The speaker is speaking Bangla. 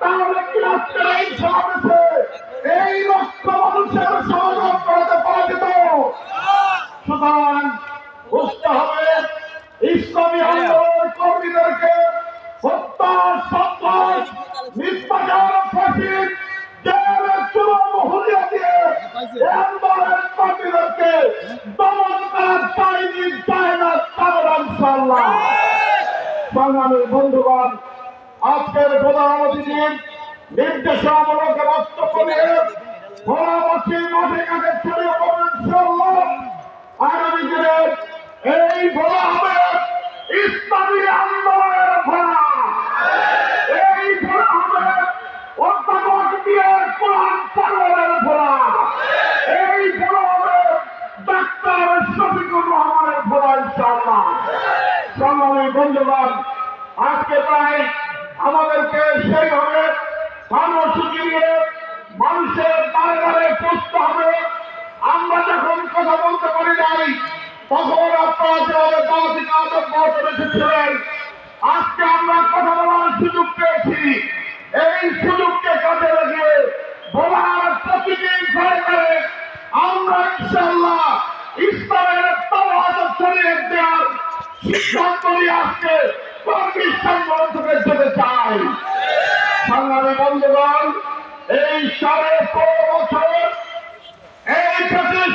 তাহলে কি আজকের এই সমাবেশে এই লক্ষ মানুষের সমাগম করাতে পারা যেত সুতরাং বুঝতে হবে ইসলামী আন্দোলন কর্মীদেরকে হত্যা সন্ত্রাস ফাঁসির জেলের দিয়ে আন্দোলনের কর্মীদেরকে দমন সংগ্রামী বন্ধুগণ আজকের প্রধান অতিথির নির্দেশনামূলক বক্তব্য আগামী দিনে এই হবে ইসলামী আন্দোলনের সংগ্রামী বন্ধুগণ, আজকে প্রায় আমাদেরকে সেইভাবে কর্মসূচি নিয়ে মানুষের দ্বারে দ্বারে পৌঁছতে হবে। আমরা যখন কথা বলতে পারি নাই, তখন আপনারা যেভাবে দাওয়াতি আজকে আমরা কথা বলার সুযোগ পেয়েছি। এই সুযোগকে কাজে লাগিয়ে বলার প্রতিটি ঘরে ঘরে আমরা ইনশাল্লাহ ইসলামের তবাদ ছড়িয়ে নিয়ে আজকে কর্মী সম্মেলন থেকে চাই। সংগ্রামী বন্ধুগণ এই সাড়ে বছর এই বাংলাদেশ